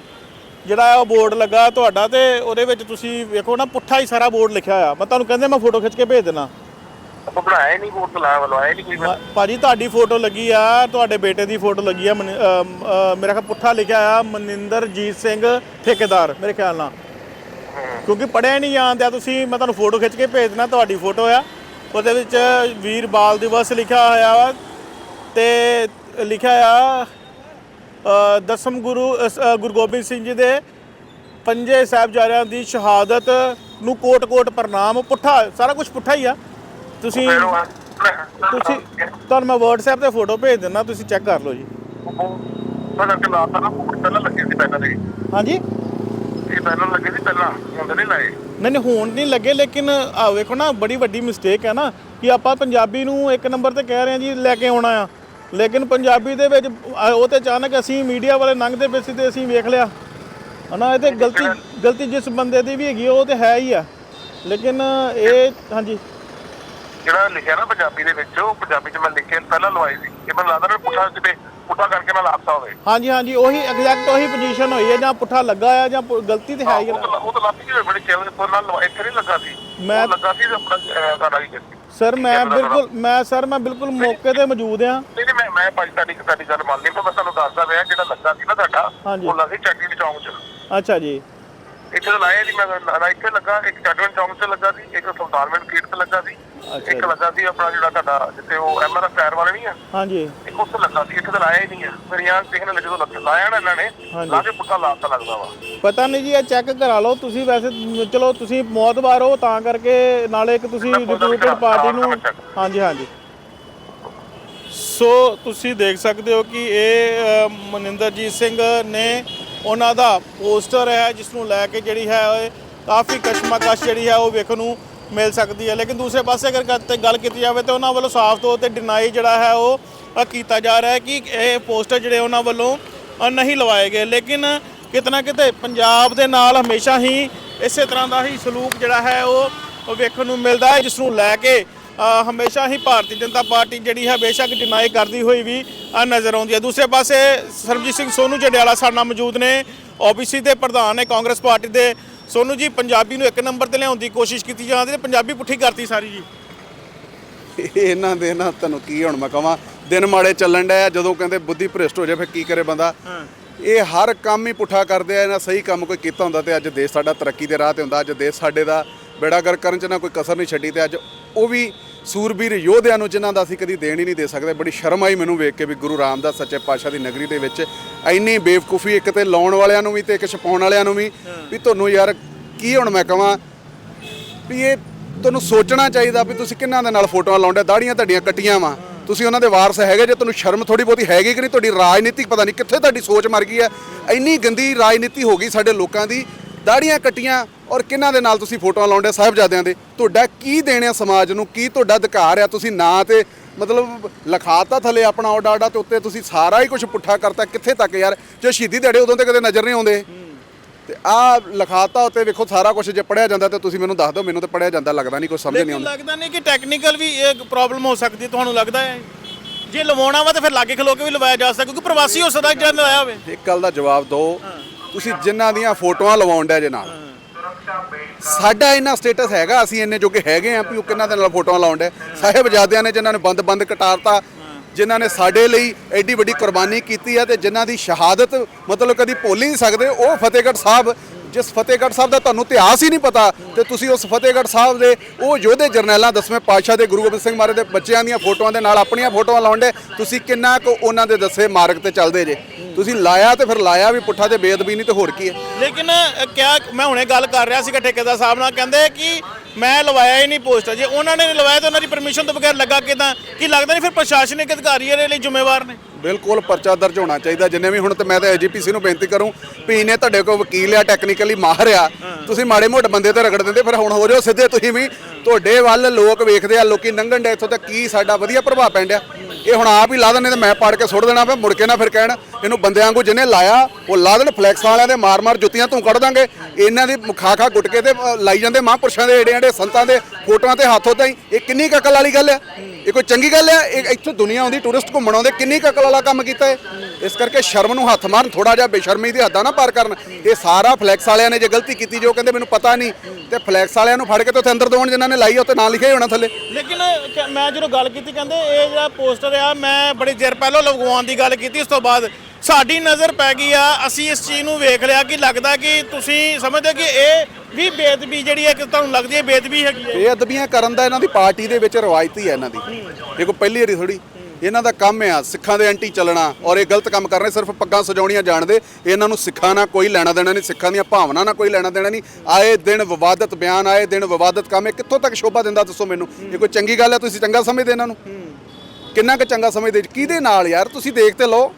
ਜਿਹੜਾ ਉਹ ਬੋਰਡ ਲੱਗਾ ਤੁਹਾਡਾ ਤੇ ਉਹਦੇ ਵਿੱਚ ਤੁਸੀਂ ਵੇਖੋ ਨਾ ਪੁੱਠਾ ਹੀ ਸਾਰਾ ਬੋਰਡ ਲਿਖਿਆ ਹੋਇਆ। ਮੈਂ ਤੁਹਾਨੂੰ ਕਹਿੰਦੇ ਮੈਂ ਫੋਟੋ ਖਿੱਚ ਕੇ ਭੇਜ ਦੇਣਾ ਆਪਾਂ ਬਣਾਇਆ ਨਹੀਂ ਨਹੀਂ ਕੋਈ ਭਾਜੀ ਤੁਹਾਡੀ ਫੋਟੋ ਲੱਗੀ ਆ ਤੁਹਾਡੇ ਬੇਟੇ ਦੀ ਫੋਟੋ ਲੱਗੀ ਆ ਮਨ- ਅਮ, ਅ, ਮੇਰਾ ਖਿਆਲ ਪੁੱਠਾ ਲਿਖਿਆ ਆ ਮਨਿੰਦਰਜੀਤ ਸਿੰਘ ਠੇਕੇਦਾਰ ਮੇਰੇ ਖਿਆਲ ਨਾਲ। ਕਿਉਂਕਿ ਪੜਿਆ ਨਹੀਂ ਜਾਂਦਿਆ ਤੁਸੀਂ ਮੈਂ ਤੁਹਾਨੂੰ ਫੋਟੋ ਖਿੱਚ ਕੇ ਭੇਜ ਦੇਣਾ ਤੁਹਾਡੀ ਫੋਟੋ ਆ। ਉਹਦੇ ਵਿੱਚ ਵੀਰ ਬਾਲ ਦਿਵਸ ਲਿਖਿਆ ਹੋਇਆ ਵਾ ਤੇ ਲਿਖਿਆ ਆ ਅ, ਦਸਮ ਗੁਰੂ ਅ, ਸ- ਅ, ਗੁਰੂ ਗੋਬਿੰਦ ਸਿੰਘ ਜੀ ਦੇ ਪੰਜੇ ਸਾਹਿਬਜ਼ਾਦਿਆਂ ਦੀ ਸ਼ਹਾਦਤ ਨੂੰ ਕੋਟ-ਕੋਟ ਪ੍ਰਣਾਮ ਪੁੱਠਾ ਸਾਰਾ ਕੁਝ ਪੁੱਠਾ ਹੀ ਆ। ਤੁਸੀਂ ਫਿਰ ਉਹ ਤੁਸੀਂ ਤੁਹਾਨੂੰ ਮੈਂ WhatsApp ਤੇ ਫੋਟੋ ਭੇਜ ਦਿੰਦਾ ਤੁਸੀਂ ਚੈੱਕ ਕਰ ਲਓ ਜੀ। ਮੈਂ ਕਰਕੇ ਲਾਤਾ ਨਾ ਬੋਰਡ ਪਹਿਲਾਂ ਲੱਗੇ ਸੀ ਪਹਿਲਾਂ ਦੇ। ਹਾਂਜੀ? ਇਹ ਪਹਿਲਾਂ ਲੱਗੇ ਸੀ ਪਹਿਲਾਂ ਹੁਣ ਨਹੀਂ ਲਾਏ। ਨਹੀਂ ਨਹੀਂ ਹੋਣ ਨਹੀਂ ਲੱਗੇ ਲੇਕਿਨ ਆ ਵੇਖੋ ਨਾ ਬੜੀ ਵੱਡੀ ਮਿਸਟੇਕ ਹੈ ਨਾ ਕਿ ਆਪਾਂ ਪੰਜਾਬੀ ਨੂੰ ਇੱਕ ਨੰਬਰ ਤੇ ਕਹਿ ਰਹੇ ਹਾਂ ਜੀ ਲੈ ਕੇ ਆਉਣਾ ਆ। ਲੇਕਿਨ ਪੰਜਾਬੀ ਦੇ ਵਿੱਚ ਆ, ਉਹ ਤੇ ਅਚਾਨਕ ਅਸੀਂ ਮੀਡੀਆ ਵਾਲੇ ਲੰਘਦੇ ਪਏ ਸੀ ਤੇ ਅਸੀਂ ਵੇਖ ਲਿਆ। ਹਨਾ ਇਹ ਤੇ ਗਲਤੀ ਗਲਤੀ ਜਿਸ ਬੰਦੇ ਦੀ ਵੀ ਹੈਗੀ ਆ, ਉਹ ਤੇ ਹੈ ਹੀ ਆ। ਲੇਕਿਨ ਇਹ ਹਾਂਜੀ। ਜਿਹੜਾ ਲਿਖਿਆ ਨਾ ਪੰਜਾਬੀ ਦੇ ਵਿੱਚ ਉਹ ਪੰਜਾਬੀ ਚ ਮੈਂ ਲਿਖਿਆ ਪਹਿਲਾਂ ਲਵਾਈ ਸੀ। ਇਹ ਮੈਨੂੰ ਲੱਗਦਾ ਨਾ ਪੁੱਠਾ ਕਿਤੇ ਪੁੱਠਾ ਕਰਕੇ ਨਾ ਲਾਪਤਾ ਹੋਵੇ। ਹਾਂਜੀ ਹਾਂਜੀ ਉਹੀ ਐਗਜ਼ੈਕਟ ਉਹੀ ਪੋਜੀਸ਼ਨ ਹੋਈ ਹੈ ਜਾਂ ਪੁੱਠਾ ਲੱਗਾ ਆ ਜਾਂ ਪੁ- ਗਲਤੀ ਤੇ ਹੈ ਹੀ ਉਹ। ਤਾਂ ਉਹ ਤਾਂ ਲੱਗ ਗਈ ਬੜੀ ਚੈਲੰਜ ਤੋਂ ਨਾਲ ਲਵਾ- ਇੱਥੇ ਨਹੀਂ ਲੱਗਾ ਸੀ। ਮੈਂ- ਉਹ ਲੱਗਾ ਸੀ ਆਪਣਾ ਅਹ, ਤੁਹਾਡਾ ਕੀ ਸੀ ਸਰ ਮੈਂ ਬਿਲਕੁਲ ਮੈਂ ਸਰ ਮੈਂ ਬਿਲਕੁਲ ਮੌਕੇ ਤੇ ਮੌਜੂਦ ਆ ਨਹੀਂ ਨਹੀਂ ਮੈਂ ਮੈਂ ਭਾਈ ਤੁਹਾਡੀ ਤੁਹਾਡੀ ਗੱਲ ਮੰਨ ਲਈ ਪਰ ਮੈਂ ਤੁਹਾਨੂੰ ਦੱਸਦਾ ਪਿਆ ਜਿਹੜਾ ਲੱਗਾ ਸੀ ਨਾ ਤੁਹਾਡਾ ਹਾਂਜੀ। ਉਹ ਲੱਗਾ ਸੀ ਚੱਕੀ ਚੌਂਕ 'ਚ। ਅੱਛਾ ਜੀ। ਇੱਥੇ ਤਾਂ ਲਾਇਆ ਨਹੀਂ ਮੈਂ ਨਾ ਇੱਥੇ ਲੱਗਾ ਇੱਕ ਚੱਕਵਨ ਚੌਂਕ 'ਚ ਲੱਗਾ ਸੀ ਇੱਕ ਸੁਲਤਾਨਵਿੰਦ ਗੇਟ 'ਤੇ ਲੱਗਾ ਸੀ। ਇੱਕ ਲੱਗਾ ਸੀ ਆਪਣਾ ਜਿਹੜਾ ਤੁਹਾਡਾ ਜਿੱਥੇ ਉਹ ਐਮਆਰਐਫ ਟਾਇਰ ਵਾਲੇ ਨਹੀਂ ਆ? ਹਾਂਜੀ। ਇੱਕ ਉੱਥੇ ਲੱਗਾ ਸੀ ਇੱਥੇ ਤਾਂ ਲਾਇਆ ਹੀ ਨਹੀਂ ਆ। ਫਿਰ ਯਾਰ ਕਿਸੇ ਨੇ ਜਦੋਂ ਲੱਗ- ਲਾਇਆ ਨਾ ਇਹਨਾਂ ਨੇ। ਲਾ ਕੇ ਲਾਤਾ ਲੱਗਦਾ ਵਾ। ਪਤਾ ਨਹੀਂ ਜੀ ਇਹ ਚੈੱਕ ਕਰਾ ਲਓ। ਤੁਸੀਂ ਵੈਸੇ ਚਲੋ ਤੁਸੀਂ ਮੌਤਬਾਰ ਹੋ ਤਾਂ ਕਰਕੇ ਨਾਲੇ ਇੱਕ ਤੁਸੀਂ ਕਰਾ- ਪਾਰਟੀ ਨੂੰ। ਹਾਂਜੀ ਹਾਂਜੀ। ਸੋ ਤੁਸੀਂ ਦੇਖ ਸਕਦੇ ਹੋ ਕਿ ਇਹ ਮਨਿੰਦਰਜੀਤ ਸਿੰਘ ਨੇ ਉਹਨਾਂ ਦਾ ਪੋਸਟਰ ਹੈ ਜਿਸ ਨੂੰ ਲੈ ਕੇ ਜਿਹੜੀ ਹੈ ਕਾਫੀ ਕਸ਼ਮਕਸ਼ ਜਿਹੜੀ ਹੈ ਉਹ ਵੇਖਣ ਨੂੰ ਮਿਲ ਸਕਦੀ ਹੈ। ਲੇਕਿਨ ਦੂਸਰੇ ਪਾਸੇ ਅਗਰ ਗੱਲ ਕੀਤੀ ਜਾਵੇ ਤਾਂ ਉਹਨਾਂ ਵੱਲੋਂ ਸਾਫ਼ ਤੌਰ ਤੇ ਡਿਨਾਈ ਜਿਹੜਾ ਹੈ ਉਹ ਕੀਤਾ ਜਾ ਰਿਹਾ ਹੈ ਕਿ ਇਹ ਪੋਸਟਰ ਜਿਹੜੇ ਉਹਨਾਂ ਵੱਲੋਂ ਨਹੀਂ ਲਵਾਏ ਗਏ। ਲੇਕਿਨ ਕਿਤਨਾ ਕਿਤੇ ਪੰਜਾਬ ਦੇ ਨਾਲ ਹਮੇਸ਼ਾ ਹੀ ਇਸੇ ਤਰ੍ਹਾਂ ਦਾ ਹੀ ਸਲੂਕ ਜਿਹੜਾ ਹੈ ਉਹ ਵੇਖਣ ਨੂੰ ਮਿਲਦਾ ਹੈ, ਜਿਸ ਨੂੰ ਲੈ ਕੇ ਹਮੇਸ਼ਾ ਹੀ ਭਾਰਤੀ ਜਨਤਾ ਪਾਰਟੀ ਜਿਹੜੀ ਹੈ ਬੇਸ਼ੱਕ ਡਿਨਾਈ ਕਰਦੀ ਹੋਈ ਵੀ ਨਜ਼ਰ ਆਉਂਦੀ ਹੈ। ਦੂਸਰੇ ਪਾਸੇ ਸਰਬਜੀਤ ਸਿੰਘ ਸੋਨੂ ਜੜਿਆਲਾ ਸਾਡੇ ਨਾਲ ਮੌਜੂਦ ਨੇ। ਓਬੀਸੀ ਦੇ ਪ੍ਰਧਾਨ ਨੇ ਕਾਂਗਰਸ ਪਾਰਟੀ ਦੇ ਸੋਨੂ ਜੀ ਪੰਜਾਬੀ ਨੂੰ ਇੱਕ ਨੰਬਰ ਤੇ ਲਿਆਉਣ ਦੀ ਕੋਸ਼ਿਸ਼ ਕੀਤੀ ਜਾਂਦੀ ਤੇ ਪੰਜਾਬੀ ਪੁੱਠੀ ਕਰਤੀ ਸਾਰੀ ਜੀ। ਇਹਨਾਂ ਦੇ ਨਾ ਤੁਹਾਨੂੰ ਕੀ ਹੁਣ ਮੈਂ ਕਹਾਂ ਦਿਨ ਮਾੜੇ ਚੱਲਣ ਡਿਆ ਜਦੋਂ ਕਹਿੰਦੇ ਬੁੱਧੀ ਭ੍ਰਿਸ਼ਟ ਹੋ ਜਾਏ ਫਿਰ ਕੀ ਕਰੇ ਬੰਦਾ? ਇਹ ਹਰ ਕੰਮ ਹੀ ਪੁੱਠਾ ਕਰਦੇ ਆ ਇਹਨਾਂ ਸਹੀ ਕੰਮ ਕੋਈ ਕੀਤਾ ਹੁੰਦਾ ਤੇ ਅੱਜ ਦੇਸ਼ ਸਾਡਾ ਤਰੱਕੀ ਦੇ ਰਾਹ ਤੇ ਹੁੰਦਾ ਅੱਜ ਦੇਸ਼ ਸਾਡੇ ਦਾ ਬੇੜਾ ਗਰ ਕਰਨ ਚ ਨਾ ਕੋਈ ਕਸਰ ਨਹੀਂ ਛੱਡੀ ਤੇ ਅੱਜ ਉਹ ਵੀ ਸੂਰਬੀਰ ਯੋਧਿਆਂ ਨੂੰ ਜਿਨ੍ਹਾਂ ਦਾ ਅਸੀਂ ਕਦੀ ਦੇਣ ਹੀ ਨਹੀਂ ਦੇ ਸਕਦੇ, ਬੜੀ ਸ਼ਰਮ ਆਈ ਮੈਨੂੰ ਵੇਖ ਕੇ ਵੀ ਗੁਰੂ ਰਾਮਦਾਸ ਸੱਚੇ ਪਾਤਸ਼ਾਹ ਦੀ ਨਗਰੀ ਦੇ ਵਿੱਚ ਇੰਨੀ ਬੇਵਕੂਫੀ ਇੱਕ ਤੇ ਲਾਉਣ ਵਾਲਿਆਂ ਨੂੰ ਵੀ ਤੇ ਇੱਕ ਛਪਾਉਣ ਵਾਲਿਆਂ ਨੂੰ ਵੀ ਵੀ ਤੁਹਾਨੂੰ ਯਾਰ ਕੀ ਹੁਣ ਮੈਂ ਕਹਾਂ ਵੀ ਇਹ ਤੁਹਾਨੂੰ ਸੋਚਣਾ ਚਾਹੀਦਾ ਵੀ ਤੁਸੀਂ ਕਿੰਨਾਂ ਦੇ ਨਾਲ ਫੋਟੋਆਂ ਲਾਉਂਦੇ, ਦਾੜੀਆਂ ਤੁਹਾਡੀਆਂ ਕੱਟੀਆਂ ਵਾ। ਤੁਸੀਂ ਉਹਨਾਂ ਦੇ ਵਾਰਸ ਹੈਗੇ ਜੇ, ਤੁਹਾਨੂੰ ਸ਼ਰਮ ਥੋੜੀ ਬਹੁਤੀ ਹੈਗੀ ਕਿ ਨਹੀਂ? ਤੁਹਾਡੀ ਰਾਜਨੀਤਿਕ ਪਤਾ ਨਹੀਂ ਕਿੱਥੇ ਤੁਹਾਡੀ ਸੋਚ ਮਰ ਗਈ ਹੈ। ਇੰਨੀ ਗੰਦੀ ਰਾਜਨੀਤੀ ਹੋ ਗਈ ਸਾਡੇ ਲੋਕਾਂ ਦੀ ਦਾੜੀਆਂ ਕੱਟੀਆਂ ਔਰ ਕਿੰਨਾਂ ਦੇ ਨਾਲ ਤੁਸੀਂ ਫੋਟੋਆਂ ਲਾਉਂਦੇ ਸਾਹਿਬਜ਼ਾਦਿਆਂ ਦੇ? ਤੁਹਾਡਾ ਕੀ ਦੇਣਾ ਸਮਾਜ ਨੂੰ? ਕੀ ਤੁਹਾਡਾ ਅਧਿਕਾਰ ਆ? ਤੁਸੀਂ ਨਾ ਤੇ ਮਤਲਬ ਲਿਖਾਤਾ ਥੱਲੇ ਆਪਣਾ ਆਡਾ ਆਡਾ ਤੇ ਉੱਤੇ ਤੁਸੀਂ ਸਾਰਾ ਹੀ ਕੁਝ ਪੁੱਠਾ ਕਰਤਾ। ਕਿੱਥੇ ਤੱਕ ਯਾਰ? ਜੇ ਸ਼ਹੀਦੀ ਦਿਹਾੜੇ ਉਦੋਂ ਤੇ ਕਦੇ ਨਜ਼ਰ ਨਹੀਂ ਆਉਂਦੇ। ਤੇ ਆ ਲਿਖਾਤਾ ਉੱਤੇ ਵੇਖੋ ਸਾਰਾ ਕੁਝ ਜੇ ਪੜਿਆ ਜਾਂਦਾ ਤੇ ਤੁਸੀਂ ਮੈਨੂੰ ਦੱਸ ਦਿਓ ਮੈਨੂੰ ਤਾਂ ਪੜਿਆ ਜਾਂਦਾ ਲੱਗਦਾ ਨਹੀਂ ਕੁਝ ਸਮਝ ਨਹੀਂ ਆਉਂਦਾ। ਲੱਗਦਾ ਨਹੀਂ ਕਿ ਟੈਕਨੀਕਲ ਵੀ ਇਹ ਪ੍ਰੋਬਲਮ ਹੋ ਸਕਦੀ ਹੈ ਤੁਹਾਨੂੰ ਲੱਗਦਾ ਹੈ? ਜੇ ਲਵਾਉਣਾ ਵਾ ਤਾਂ ਫਿਰ ਲਾਗੇ ਖਲੋ ਕੇ ਵੀ ਲਵਾਇਆ ਜਾ ਸਕਦਾ ਕਿਉਂਕਿ ਪ੍ਰਵਾਸੀ ਹੋ ਸਕਦਾ ਜਿਹੜਾ ਲਵਾਇਆ ਹੋਵੇ। ਇੱਕ ਗੱਲ ਦਾ ਜਵਾਬ ਦਿਓ ਤੁਸੀਂ ਜਿਨ੍ਹਾਂ ਦੀਆਂ ਫੋਟੋਆਂ ਲਵਾਉਣ ਡਿਆ ਜੇ ਨਾਲ। ਸਾਡਾ ਇੰਨਾ ਸਟੇਟਸ ਹੈਗਾ, ਅਸੀਂ ਇੰਨੇ ਜੋਗੇ ਹੈਗੇ ਆ ਵੀ ਉਹ ਕਿੰਨਾਂ ਦੇ ਨਾਲ ਫੋਟੋਆਂ ਲਾਉਣ ਡੇ ਸਾਹਿਬਜ਼ਾਦਿਆਂ ਨੇ ਜਿਨ੍ਹਾਂ ਨੇ ਬੰਦ-ਬੰਦ ਕਟਾਰਤਾ ਜਿਨ੍ਹਾਂ ਨੇ ਸਾਡੇ ਲਈ ਐਡੀ ਵੱਡੀ ਕੁਰਬਾਨੀ ਕੀਤੀ ਹੈ ਤੇ ਜਿਨ੍ਹਾਂ ਦੀ ਸ਼ਹਾਦਤ, ਮਤਲਬ ਕਦੀ ਭੁੱਲ ਹੀ ਨਹੀਂ ਸਕਦੇ, ਉਹ ਫਤਿਹਗੜ੍ਹ ਸਾਹਿਬ, ਜਿਸ ਫਤਿਹਗੜ੍ਹ ਸਾਹਿਬ ਦਾ ਤੁਹਾਨੂੰ ਇਤਿਹਾਸ ਹੀ ਨਹੀਂ ਪਤਾ ਤੇ ਤੁਸੀਂ ਉਸ ਫਤਿਹਗੜ੍ਹ ਸਾਹਿਬ ਦੇ, ਉਹ ਯੋਧੇ ਜਰਨੈਲਾਂ, ਦਸਵੇਂ ਪਾਤਸ਼ਾਹ ਦੇ ਗੁਰੂ ਗੋਬਿੰਦ ਸਿੰਘ ਮਹਾਰਾਜ ਦੇ ਬੱਚਿਆਂ ਦੀਆਂ ਫੋਟੋਆਂ ਦੇ ਨਾਲ ਆਪਣੀਆਂ ਫੋਟੋਆਂ ਲਾਉਂਦੇ ਤੁਸੀਂ ਕਿੰਨਾ ਕੁ ਉਹਨਾਂ ਦੇ ਦੱਸੇ ਮਾਰਗ ਤੇ ਚੱਲਦੇ ਜੇ। ਤੁਸੀਂ ਲਾਇਆ ਤੇ ਫਿਰ ਲਾਇਆ ਵੀ ਪੁੱਠਾ ਤੇ ਬੇਅਦਬੀ ਨਹੀਂ ਤੇ ਹੋਰ ਕੀ ਹੈ? ਲੇਕਿਨ ਅ, ਕਿਆ ਮੈਂ ਹੁਣੇ ਗੱਲ ਕਰ ਰਿਹਾ ਸੀਗਾ ਠੇਕੇਦਾਰ ਸਾਹਿਬ ਨਾਲ ਕਹਿੰਦੇ ਕਿ ਮੈਂ ਲਵਾਇਆ ਹੀ ਨਹੀਂ ਪੋਸਟਰ ਜੇ ਉਹਨਾਂ ਨੇ ਲਵਾਇਆ ਤਾਂ ਉਹਨਾਂ ਦੀ ਪਰਮਿਸ਼ਨ ਤੋਂ ਬਗੈਰ ਲੱਗਾ ਕਿਦਾਂ? ਕੀ ਲੱਗਦਾ ਨਹੀਂ ਫਿਰ ਪ੍ਰਸ਼ਾਸਨਿਕ ਅਧਿਕਾਰੀ ਇਹਦੇ ਲਈ ਜ਼ਿੰਮੇਵਾਰ ਨੇ? ਬਿਲਕੁਲ ਪਰਚਾ ਦਰਜ ਹੋਣਾ ਚਾਹੀਦਾ। ਜਿੰਨੇ ਵੀ ਹੁਣ ਤੇ ਮੈਂ ਤਾਂ ਐਜੀਪੀਸੀ ਨੂੰ ਬੇਨਤੀ ਕਰੂੰ ਵੀ ਇਹਨੇ ਤੁਹਾਡੇ ਕੋਲ ਵਕੀਲ ਆ ਟੈਕਨੀਕਲੀ ਮਾਹਰ ਆ ਤੁਸੀਂ ਮਾੜੇ ਮੋਟੇ ਬੰਦੇ ਤੇ ਰਗੜ ਦਿੰਦੇ ਫਿਰ ਹੁਣ ਹੋ ਜਾਓ ਸਿੱਧੇ ਤੁਸੀਂ ਵੀ। ਤੁਹਾਡੇ ਵੱਲ ਲੋਕ ਵੇਖਦੇ ਆ ਲੋਕੀ ਲੰਘਣ ਦੇ ਇੱਥੋਂ ਤੱਕ ਕੀ ਸਾਡਾ ਵਧੀਆ ਪ੍ਰਭਾਵ ਪੈਂਦਿਆ ਇਹ ਹੁਣ ਆਪ ਹੀ ਲਾ ਦਿੰਦੇ ਤੇ ਮੈਂ ਪਾੜ ਕੇ ਸੁੱਟ ਦੇਣਾ ਫਿਰ ਮੁੜ ਕੇ ਨਾ ਫਿਰ ਕਹਿਣ, ਇਹਨੂੰ ਬੰਦਿਆਂ ਵਾਂਗੂ ਜਿਹਨੇ ਲਾਇਆ, ਉਹ ਲਾ ਦੇਣ ਫਲੈਕਸ ਵਾਲਿਆਂ ਦੇ ਮਾਰ ਮਾਰ ਜੁੱਤੀਆਂ ਤੂੰ ਕੱਢ ਦਾਂਗੇ। ਇਹਨਾਂ ਦੀ ਖਾ ਖਾ ਗੁੱਟ ਕੇ ਤੇ ਲਾਈ ਜਾਂਦੇ ਮਹਾਂਪੁਰਸ਼ਾਂ ਦੇ ਏਡੇ ਏੜੇ ਸੰਤਾਂ ਦੇ, ਫੋਟੋਆਂ ਤੇ ਹੱਥ ਉਦਾਂ ਹੀ। ਇਹ ਕਿੰਨੀ ਕਕਲ ਵਾਲੀ ਗੱਲ ਹੈ? ਇਹ ਕੋਈ ਚੰਗੀ ਗੱਲ ਹੈ ਇਹ ਇੱਥੇ ਦੁਨੀਆ ਆਉਂਦੀ ਟੂਰਿਸਟ ਘੁੰਮਣ ਆਉਂਦੇ, ਕਿੰਨੀ ਕਕਲ ਵਾਲਾ ਕੰਮ ਕੀਤਾ ਹੈ ਇਸ ਕਰਕੇ ਸ਼ਰਮ ਨੂੰ ਹੱਥ ਮਾਰਨ ਥੋੜਾ ਜਿਹਾ ਬੇਸ਼ਰਮੀ ਦੀ ਹੱਦਾਂ ਨਾ ਪਾਰ ਕਰਨ। ਇਹ ਸਾਰਾ ਫਲੈਕਸ ਵਾਲਿਆਂ ਨੇ ਜੇ ਗਲਤੀ ਕੀਤੀ ਜੋ ਕਹਿੰਦੇ, ਮੈਨੂੰ ਪਤਾ ਨਹੀਂ। ਤੇ ਫਲੈਕਸ ਵਾਲਿਆਂ ਨੂੰ ਫੜ ਕੇ ਤੇ ਉੱਥੇ ਅੰਦਰ ਦੋਣ ਜਿਨ੍ਹਾਂ ਨੇ ਲਾਈ ਆ ਉੱਤੇ ਨਾਂ ਲਿਖਿਆ ਹੋਣਾ ਥੱਲੇ। ਲੇਕਿਨ ਕ- ਮੈਂ ਜਦੋਂ ਗੱਲ ਕੀਤੀ, ਕਹਿੰਦੇ, ਇਹ ਜਿਹੜਾ ਪੋਸਟਰ ਆ, ਮੈਂ ਬੜੀ ਚਿਰ ਪਹਿਲਾਂ ਲਗਵਾਉਣ ਦੀ ਗੱਲ ਕੀਤੀ, ਉਸ ਤੋਂ ਬਾਅਦ ਸਾਡੀ ਨਜ਼ਰ ਪੈ ਗਈ ਆ, ਅਸੀਂ ਇਸ ਚੀਜ਼ ਨੂੰ ਵੇਖ ਲਿਆ ਕਿ ਲੱਗਦਾ ਕਿ ਤੁਸੀਂ ਸਮਝਦੇ ਕਿ ਇਹ ਵੀ ਬੇਦਬੀ ਜਿਹੜੀ ਹੈ ਕਿ ਤੁਹਾਨੂੰ ਲੱਗਦੀ ਹੈ ਬੇਦਬੀ ਹੈਗੀ ਹੈ। ਬੇਅਦਬੀਆਂ ਕਰਨ ਦਾ ਇਹਨਾਂ ਦੀ ਪਾਰਟੀ ਦੇ ਵਿੱਚ ਰਵਾਇਤੀ ਹੈ ਇਹਨਾਂ ਦੀ। ਇਹ ਕੋਈ ਪਹਿਲੀ ਵਾਰੀ ਥੋੜੀ ਇਹਨਾਂ ਦਾ ਕੰਮ ਆ, ਸਿੱਖਾਂ ਦੇ ਐਂਟੀ ਚੱਲਣਾ ਔਰ ਇਹ ਗਲਤ ਕੰਮ ਕਰ ਰਹੇ, ਸਿਰਫ ਪੱਗਾਂ ਸਜਾਉਣੀਆਂ ਜਾਣਦੇ, ਇਹਨਾਂ ਨੂੰ ਸਿੱਖਾਂ ਨਾਲ ਕੋਈ ਲੈਣਾ ਦੇਣਾ ਨਹੀਂ, ਸਿੱਖਾਂ ਦੀਆਂ ਭਾਵਨਾ ਨਾਲ ਕੋਈ ਲੈਣਾ ਦੇਣਾ ਨਹੀਂ। ਆਏ ਦਿਨ ਵਿਵਾਦਤ ਬਿਆਨ, ਆਏ ਦਿਨ ਵਿਵਾਦਤ ਕੰਮ, ਇਹ ਕਿੱਥੋਂ ਤੱਕ ਸ਼ੋਭਾ ਦਿੰਦਾ ਦੱਸੋ ਮੈਨੂੰ? ਇਹ ਕੋਈ ਚੰਗੀ ਗੱਲ ਹੈ, ਤੁਸੀਂ ਚੰਗਾ ਸਮਝਦੇ ਇਹਨਾਂ ਨੂੰ? ਕਿੰਨਾ ਕੁ ਚੰਗਾ ਸਮਝਦੇ? ਕਿਹਦੇ ਨਾਲ ਯਾਰ? ਤੁਸੀਂ ਦੇਖ ਤੇ ਲਓ।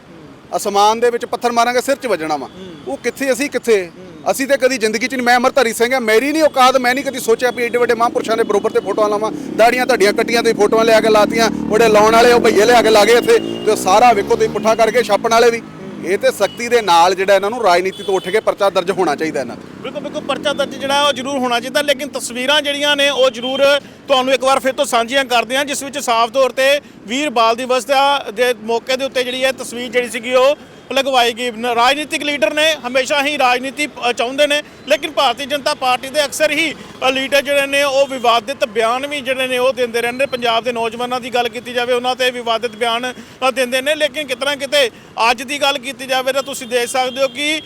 ਅਸਮਾਨ ਦੇ ਵਿੱਚ ਪੱਥਰ ਮਾਰਾਂਗੇ ਸਿਰ 'ਚ ਵੱਜਣਾ ਵਾ। ਉਹ ਕਿੱਥੇ ਅਸੀਂ ਕਿੱਥੇ? ਅਸੀਂ ਤੇ ਕਦੀ ਜ਼ਿੰਦਗੀ 'ਚ ਨਹੀਂ ਮੈਂ ਅਮਰਧਾਰੀ ਸਿੰਘ ਆ ਮੇਰੀ ਨਹੀਂ ਔਕਾਤ ਮੈਂ ਨਹੀਂ ਕਦੀ ਸੋਚਿਆ ਵੀ ਏਡੇ ਵੱਡੇ ਮਹਾਂਪੁਰਸ਼ਾਂ ਦੇ ਬਰੋਬਰ ਤੇ ਫੋਟੋਆਂ ਲਾਵਾਂ। ਦਾੜੀਆਂ ਤੁਹਾਡੀਆਂ ਕੱਟੀਆਂ ਤੇ ਫੋਟੋਆਂ ਲਿਆ ਕੇ ਲਾਤੀਆਂ ਉਹਦੇ ਲਾਉਣ ਵਾਲੇ ਉਹ ਭਈਏ ਲਿਆ ਕੇ ਲਾਗੇ ਇੱਥੇ ਤੇ ਸਾਰਾ ਵੇਖੋ ਤੁਸੀਂ ਪੁੱਠਾ ਕਰਕੇ ਛਾਪਣ ਵਾਲੇ ਵੀ। ਇਹ ਤੇ ਸਖਤੀ ਦੇ ਨਾਲ ਜਿਹੜਾ ਇਹਨਾਂ ਨੂੰ ਰਾਜਨੀਤੀ ਤੋਂ ਉੱਠ ਕੇ ਪਰਚਾ ਦਰਜ ਹੋਣਾ ਚਾਹੀਦਾ ਇਹਨਾਂ ਤੇ। ਬਿਲਕੁਲ ਬਿਲਕੁਲ, ਪਰਚਾ ਦਰਜ ਜਿਹੜਾ ਉਹ ਜ਼ਰੂਰ ਹੋਣਾ ਚਾਹੀਦਾ, ਲੇਕਿਨ ਤਸਵੀਰਾਂ ਜਿਹੜੀਆਂ ਨੇ ਉਹ ਜ਼ਰੂਰ ਤੁਹਾਨੂੰ ਇੱਕ ਵਾਰ ਫਿਰ ਤੋਂ ਸਾਂਝੀਆਂ ਕਰਦੇ ਹਾਂ ਜਿਸ ਵਿੱਚ ਸਾਫ਼ ਤੌਰ ਤੇ ਵੀਰ ਬਾਲ ਦਿਵਸ ਦਾ ਦੇ ਮੌਕੇ ਦੇ ਉੱਤੇ ਜਿਹੜੀ ਹੈ ਤਸਵੀਰ ਜਿਹੜੀ ਸੀਗੀ ਉਹ ਲਗਵਾਈ ਗਈ ਰਾਜਨੀਤਿਕ ਲੀਡਰ ਨੇ ਹਮੇਸ਼ਾ ਹੀ ਰਾਜਨੀਤੀ ਚਾਹੁੰਦੇ ਨੇ, ਲੇਕਿਨ ਭਾਰਤੀ ਜਨਤਾ ਪਾਰਟੀ ਦੇ ਅਕਸਰ ਹੀ ਲੀਡਰ ਜਿਹੜੇ ਨੇ, ਉਹ ਵਿਵਾਦਿਤ ਬਿਆਨ ਵੀ ਜਿਹੜੇ ਨੇ, ਉਹ ਦਿੰਦੇ ਰਹਿੰਦੇ ਪੰਜਾਬ ਦੇ ਨੌਜਵਾਨਾਂ ਦੀ ਗੱਲ ਕੀਤੀ ਜਾਵੇ, ਉਹਨਾਂ ਤੇ ਵਿਵਾਦਿਤ ਬਿਆਨ ਦਿੰਦੇ ਨੇ। ਲੇਕਿਨ ਕਿਤਨਾ ਕਿਤੇ ਅੱਜ ਦੀ ਗੱਲ ਕੀਤੀ ਜਾਵੇ ਤਾਂ ਤੁਸੀਂ ਦੇਖ ਸਕਦੇ ਹੋ ਕਿ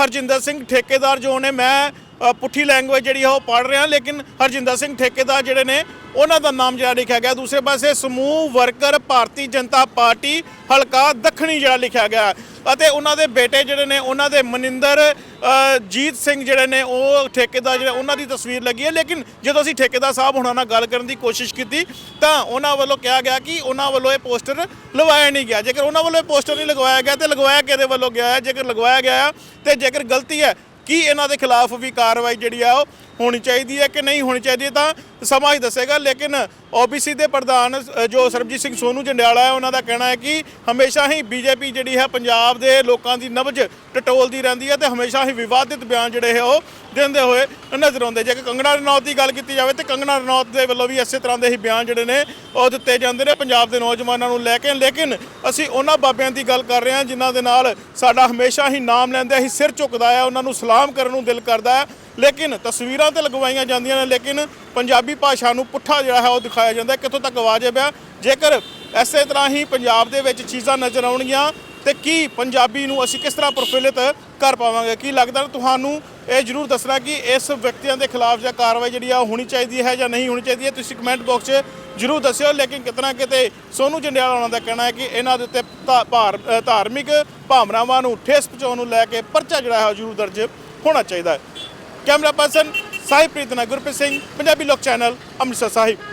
ਹਰਜਿੰਦਰ ਸਿੰਘ ਠੇਕੇਦਾਰ ਜੋ ਨੇ, ਮੈਂ ਪੁੱਠੀ ਲੈਂਗੁਏਜ ਜਿਹੜੀ ਆ ਉਹ ਪੜ੍ਹ ਰਿਹਾ ਲੇਕਿਨ ਹਰਜਿੰਦਰ ਸਿੰਘ ਠੇਕੇਦਾਰ ਜਿਹੜੇ ਨੇ, ਉਹਨਾਂ ਦਾ ਨਾਮ ਜਿਹੜਾ ਲਿਖਿਆ ਗਿਆ। ਦੂਸਰੇ ਪਾਸੇ ਸਮੂਹ ਵਰਕਰ ਭਾਰਤੀ ਜਨਤਾ ਪਾਰਟੀ ਹਲਕਾ ਦੱਖਣੀ ਜਿਹੜਾ ਲਿਖਿਆ ਗਿਆ। ਅਤੇ ਉਹਨਾਂ ਦੇ ਬੇਟੇ ਜਿਹੜੇ ਨੇ, ਉਹਨਾਂ ਦੇ ਮਨਿੰਦਰ ਜੀਤ ਸਿੰਘ ਜਿਹੜੇ ਨੇ, ਉਹ ਠੇਕੇਦਾਰ ਜਿਹੜੇ, ਉਹਨਾਂ ਦੀ ਤਸਵੀਰ ਲੱਗੀ ਹੈ। ਲੇਕਿਨ ਜਦੋਂ ਅਸੀਂ ਠੇਕੇਦਾਰ ਸਾਹਿਬ ਹੁਣਾਂ ਨਾਲ ਗੱਲ ਕਰਨ ਦੀ ਕੋਸ਼ਿਸ਼ ਕੀਤੀ, ਤਾਂ ਉਹਨਾਂ ਵੱਲੋਂ ਕਿਹਾ ਗਿਆ ਕਿ ਉਹਨਾਂ ਵੱਲੋਂ ਇਹ ਪੋਸਟਰ ਲਵਾਇਆ ਨਹੀਂ ਗਿਆ। ਜੇਕਰ ਉਹਨਾਂ ਵੱਲੋਂ ਇਹ ਪੋਸਟਰ ਨਹੀਂ ਲਗਵਾਇਆ ਗਿਆ, ਤੇ ਲਗਵਾਇਆ ਕਿਹਦੇ ਵੱਲੋਂ ਗਿਆ ਹੈ? ਜੇਕਰ ਲਗਵਾਇਆ ਗਿਆ ਹੈ ਤੇ ਜੇਕਰ ਗਲਤੀ ਹੈ ਕੀ ਇਹਨਾਂ ਦੇ ਖਿਲਾਫ ਵੀ ਕਾਰਵਾਈ ਜਿਹੜੀ ਆ ਉਹ ਹੋਣੀ ਚਾਹੀਦੀ ਹੈ ਕਿ ਨਹੀਂ ਹੋਣੀ ਚਾਹੀਦੀ ਹੈ ਤਾਂ ਸਮਾਂ ਹੀ ਦੱਸੇਗਾ। ਲੇਕਿਨ ਓਬੀਸੀ ਦੇ ਪ੍ਰਧਾਨ ਜੋ ਸਰਬਜੀਤ ਸਿੰਘ ਸੋਨੂ ਜੰਡਿਆਲਾ ਹੈ, ਉਹਨਾਂ ਦਾ ਕਹਿਣਾ ਹੈ ਕਿ ਹਮੇਸ਼ਾ ਹੀ ਬੀਜੇਪੀ ਜਿਹੜੀ ਹੈ, ਪੰਜਾਬ ਦੇ ਲੋਕਾਂ ਦੀ ਨਬਜ ਟਟੋਲਦੀ ਰਹਿੰਦੀ ਹੈ ਤੇ ਹਮੇਸ਼ਾ ਹੀ ਵਿਵਾਦਿਤ ਬਿਆਨ ਜਿਹੜੇ ਹੈ, ਉਹ ਦਿੰਦੇ ਹੋਏ ਨਜ਼ਰ ਆਉਂਦੇ ਜੇ ਕੰਗਣਾ ਰਣੌਤ ਦੀ ਗੱਲ ਕੀਤੀ ਜਾਵੇ ਤੇ ਕੰਗਣਾ ਰਣੌਤ ਦੇ ਵੱਲੋਂ ਵੀ ਇਸੇ ਤਰ੍ਹਾਂ ਦੇ ਹੀ ਬਿਆਨ ਜਿਹੜੇ ਨੇ, ਉਹ ਦਿੱਤੇ ਜਾਂਦੇ ਨੇ ਪੰਜਾਬ ਦੇ ਨੌਜਵਾਨਾਂ ਨੂੰ ਲੈ ਕੇ। ਲੇਕਿਨ ਅਸੀਂ ਉਹਨਾਂ ਬਾਬਿਆਂ ਦੀ ਗੱਲ ਕਰ ਰਹੇ ਹਾਂ ਜਿਨ੍ਹਾਂ ਦੇ ਨਾਲ ਸਾਡਾ ਹਮੇਸ਼ਾ ਹੀ ਨਾਮ ਲੈਂਦੇ ਹੀ ਸਿਰ ਝੁਕਦਾ ਹੈ ਉਹਨਾਂ ਨੂੰ ਸਲਾਮ ਕਰਨ ਨੂੰ ਦਿਲ ਕਰਦਾ ਹੈ ਲੇਕਿਨ ਤਸਵੀਰਾਂ ਤੇ ਲਗਵਾਈਆਂ ਜਾਂਦੀਆਂ ਨੇ, ਲੇਕਿਨ ਪੰਜਾਬੀ ਭਾਸ਼ਾ ਨੂੰ ਪੁੱਠਾ ਜਿਹੜਾ ਹੈ ਉਹ ਦਿਖਾਇਆ ਜਾਂਦਾ ਕਿੱਥੋਂ ਤੱਕ ਵਾਜਬ ਆ ਜੇਕਰ ਐਸੇ ਤਰ੍ਹਾਂ ਹੀ ਪੰਜਾਬ ਦੇ ਵਿੱਚ ਚੀਜ਼ਾਂ ਨਜ਼ਰ ਆਉਣਗੀਆਂ, ਤੇ ਕੀ ਪੰਜਾਬੀ ਨੂੰ ਅਸੀਂ ਕਿਸ ਤਰ੍ਹਾਂ ਪ੍ਰਫੁੱਲਿਤ ਕਰ ਪਾਵਾਂਗੇ? ਕੀ ਲੱਗਦਾ ਤੁਹਾਨੂੰ ਇਹ ਜਰੂਰ ਦੱਸਣਾ ਕਿ ਇਸ ਵਿਅਕਤੀਆਂ ਦੇ ਖਿਲਾਫ ਜਾਂ ਕਾਰਵਾਈ ਜਿਹੜੀ ਆ ਉਹ ਹੋਣੀ ਚਾਹੀਦੀ ਹੈ ਜਾਂ ਨਹੀਂ ਹੋਣੀ ਚਾਹੀਦੀ ਹੈ? ਤੁਸੀਂ ਕਮੈਂਟ ਬਾਕਸ 'ਚ ਜਰੂਰ ਦੱਸਿਓ, ਲੇਕਿਨ ਕਿਤਨਾ ਕਿਤੇ ਸੋਨੂ ਜੰਡਿਆਲਾ ਉਹਨਾਂ ਦਾ ਕਹਿਣਾ ਹੈ ਕਿ ਇਹਨਾਂ ਦੇ ਉੱਤੇ ਧਾ- ਭਾਰ ਧਾਰਮਿਕ ਭਾਵਨਾਵਾਂ ਨੂੰ ਠੇਸ ਪਹੁੰਚਾਉਣ ਨੂੰ ਲੈ ਕੇ ਪਰਚਾ ਜਿਹੜਾ ਹੈ ਉਹ ਜਰੂਰ ਦਰਜ ਹੋਣਾ ਚਾਹੀਦਾ ਹੈ। ਕੈਮਰਾ ਪਰਸਨ ਸਾਹਿਬਪ੍ਰੀਤ ਨਾਲ ਗੁਰਪ੍ਰੀਤ ਸਿੰਘ ਪੰਜਾਬੀ ਲੋਕ ਚੈਨਲ ਅੰਮ੍ਰਿਤਸਰ ਸਾਹਿਬ।